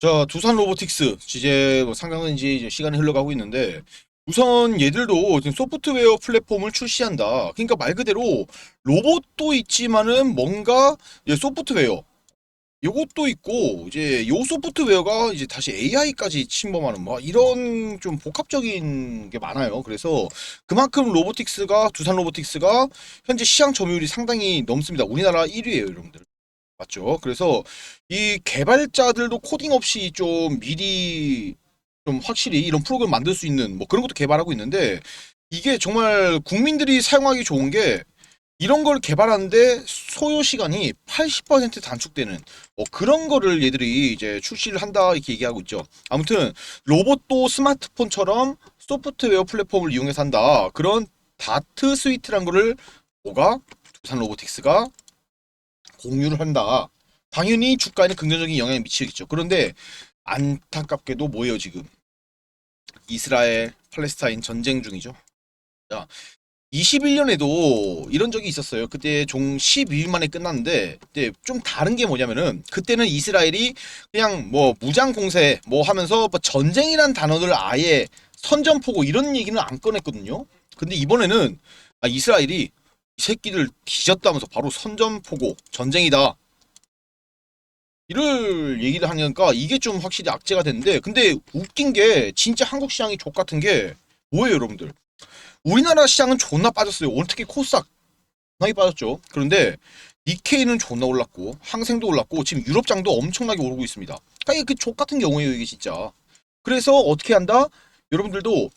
자, 두산 로보틱스 이제 뭐 상당한 이제 시간이 흘러가고 있는데 우선 얘들도 지금 소프트웨어 플랫폼을 출시한다. 그러니까 말 그대로 로봇도 있지만은 뭔가 소프트웨어 요것도 있고 이제 요 소프트웨어가 이제 다시 AI까지 침범하는 뭐 이런 좀 복합적인 게 많아요. 그래서 그만큼 로보틱스가 두산 로보틱스가 현재 시장 점유율이 상당히 넘습니다. 우리나라 1위예요, 여러분들. 맞죠? 그래서 이 개발자들도 코딩 없이 좀 미리 좀 확실히 이런 프로그램 만들 수 있는 뭐 그런 것도 개발하고 있는데 이게 정말 국민들이 사용하기 좋은 게 이런 걸 개발하는데 소요 시간이 80% 단축되는 뭐 그런 거를 얘들이 이제 출시를 한다 이렇게 얘기하고 있죠. 아무튼 로봇도 스마트폰처럼 소프트웨어 플랫폼을 이용해서 한다. 그런 다트 스위트란 거를 뭐가 두산 로보틱스가 공유를 한다. 당연히 주가에는 긍정적인 영향을 미치겠죠. 그런데 안타깝게도 뭐예요 지금? 이스라엘 팔레스타인 전쟁 중이죠. 자, 21년에도 이런 적이 있었어요. 그때 종 12일 만에 끝났는데 그때 좀 다른 게 뭐냐면은 그때는 이스라엘이 그냥 뭐 무장 공세 뭐 하면서 뭐 전쟁이란 단어를 아예 선전포고 이런 얘기는 안 꺼냈거든요. 근데 이번에는 아, 이스라엘이 이 새끼들 뒤졌다면서 바로 선전포고 전쟁이다. 이를 얘기를 하니까 이게 좀 확실히 악재가 됐는데 근데 웃긴 게 진짜 한국 시장이 족 같은 게 뭐예요 여러분들? 우리나라 시장은 존나 빠졌어요. 오늘 특히 코스닥 많이 빠졌죠. 그런데 니케이는 존나 올랐고 항생도 올랐고 지금 유럽장도 엄청나게 오르고 있습니다. 그러니까 이게 그 족 같은 경우예요 이게 진짜. 그래서 어떻게 한다? 여러분들도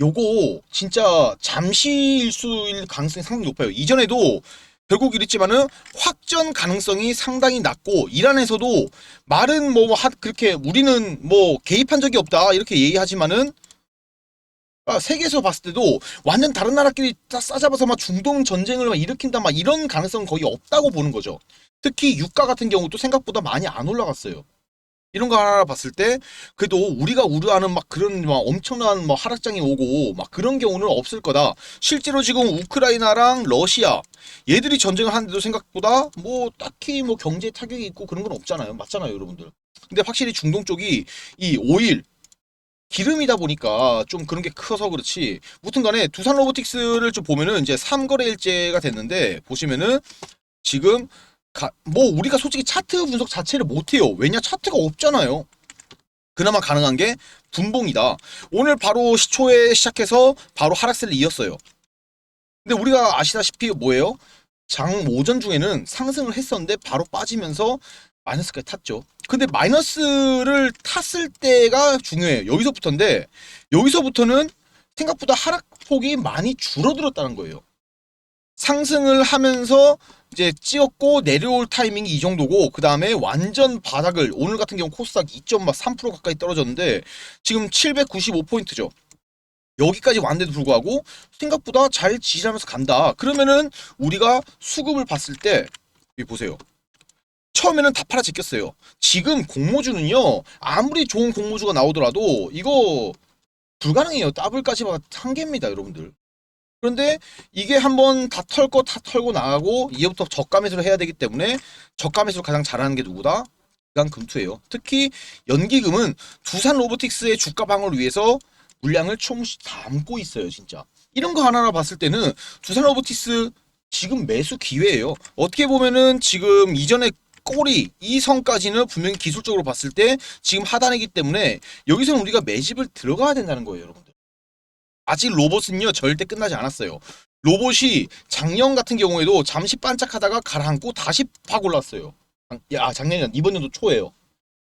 요거 진짜 잠시일 수일 가능성이 상당히 높아요 이전에도 결국 이랬지만은 확전 가능성이 상당히 낮고 이란에서도 말은 뭐 하- 그렇게 우리는 뭐 개입한 적이 없다 이렇게 얘기하지만은 아, 세계에서 봤을 때도 완전 다른 나라끼리 다 싸잡아서 막 중동 전쟁을 막 일으킨다 막 이런 가능성 은 거의 없다고 보는 거죠. 특히 유가 같은 경우도 생각보다 많이 안 올라갔어요. 이런 거 하나 봤을 때 그래도 우리가 우려하는 막 그런 막 엄청난 뭐 하락장이 오고 막 그런 경우는 없을 거다. 실제로 지금 우크라이나랑 러시아 얘들이 전쟁을 하는데도 생각보다 뭐 딱히 뭐 경제 타격이 있고 그런 건 없잖아요. 맞잖아요, 여러분들. 근데 확실히 중동 쪽이 이 오일 기름이다 보니까 좀 그런 게 커서 그렇지. 무튼 간에 두산 로보틱스를 좀 보면은 이제 3거래일제가 됐는데 보시면은 지금 가, 뭐 우리가 솔직히 차트 분석 자체를 못 해요. 왜냐 차트가 없잖아요. 그나마 가능한 게 분봉이다. 오늘 바로 시초에 시작해서 바로 하락세를 이었어요. 근데 우리가 아시다시피 뭐예요? 장 오전 중에는 상승을 했었는데 바로 빠지면서 마이너스까지 탔죠. 근데 마이너스를 탔을 때가 중요해요. 여기서부터인데 여기서부터는 생각보다 하락폭이 많이 줄어들었다는 거예요. 상승을 하면서 이제 찍었고 내려올 타이밍이 이 정도고 그 다음에 완전 바닥을 오늘 같은 경우 코스닥 2.3% 가까이 떨어졌는데 지금 795포인트죠. 여기까지 왔는데도 불구하고 생각보다 잘 지지하면서 간다. 그러면은 우리가 수급을 봤을 때 여기 보세요. 처음에는 다 팔아 제꼈어요. 지금 공모주는요. 아무리 좋은 공모주가 나오더라도 이거 불가능해요. 더블까지만 한계입니다, 여러분들. 그런데 이게 한번 다 털고 다 털고 나가고 이제부터 저가 매수를 해야 되기 때문에 저가 매수를 가장 잘하는 게 누구다? 그냥 금투예요. 특히 연기금은 두산 로보틱스의 주가 방어를 위해서 물량을 조금씩 담고 있어요, 진짜. 이런 거 하나하나 봤을 때는 두산 로보틱스 지금 매수 기회예요. 어떻게 보면은 지금 이전에 꼬리 이 선까지는 분명히 기술적으로 봤을 때 지금 하단이기 때문에 여기서는 우리가 매집을 들어가야 된다는 거예요, 여러분들. 아직 로봇은요 절대 끝나지 않았어요. 로봇이 작년 같은 경우에도 잠시 반짝하다가 가라앉고 다시 팍 올랐어요. 야 작년이 아니라 이번 연도 초에요.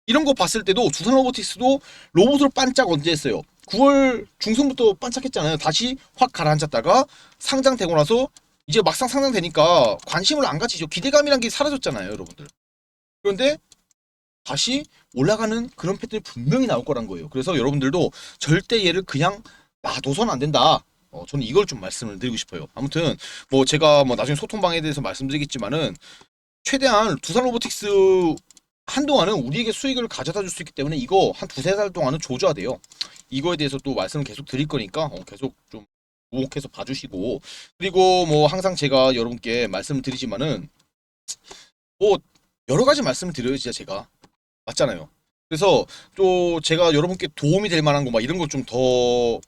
이런 거 봤을 때도 두산 로보틱스도 로봇으로 반짝 언제 했어요? 9월 중순부터 반짝했잖아요. 다시 확 가라앉았다가 상장되고 나서 이제 막상 상장되니까 관심을 안 가지죠. 기대감이란 게 사라졌잖아요, 여러분들. 그런데 다시 올라가는 그런 패턴이 분명히 나올 거란 거예요. 그래서 여러분들도 절대 얘를 그냥 놔둬선 안 된다. 어, 저는 이걸 좀 말씀을 드리고 싶어요. 아무튼 뭐 제가 뭐 나중에 소통방에 대해서 말씀드리겠지만은 최대한 두산 로보틱스 한동안은 우리에게 수익을 가져다 줄 수 있기 때문에 이거 한 두세 달 동안은 조져야 돼요. 이거에 대해서 또 말씀을 계속 드릴 거니까 어, 계속 좀 우혹해서 봐주시고 그리고 뭐 항상 제가 여러분께 말씀을 드리지만은 뭐 여러 가지 말씀을 드려요 진짜 제가 맞잖아요. 그래서 또 제가 여러분께 도움이 될 만한 거 막 이런 거좀더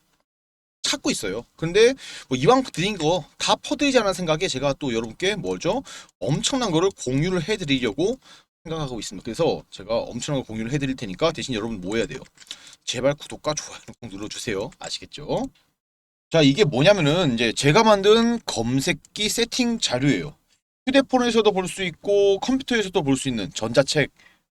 찾고 있어요. 근데 뭐 이왕 드린 거 다 퍼드리지 않은 생각에 제가 또 여러분께 뭐죠? 엄청난 거를 공유를 해드리려고 생각하고 있습니다. 그래서 제가 엄청난 거 공유를 해드릴 테니까 대신 여러분 뭐 해야 돼요? 제발 구독과 좋아요를 꼭 눌러주세요. 아시겠죠? 자, 이게 뭐냐면은 이제 제가 만든 검색기 세팅 자료예요. 휴대폰에서도 볼 수 있고 컴퓨터에서도 볼 수 있는 전자책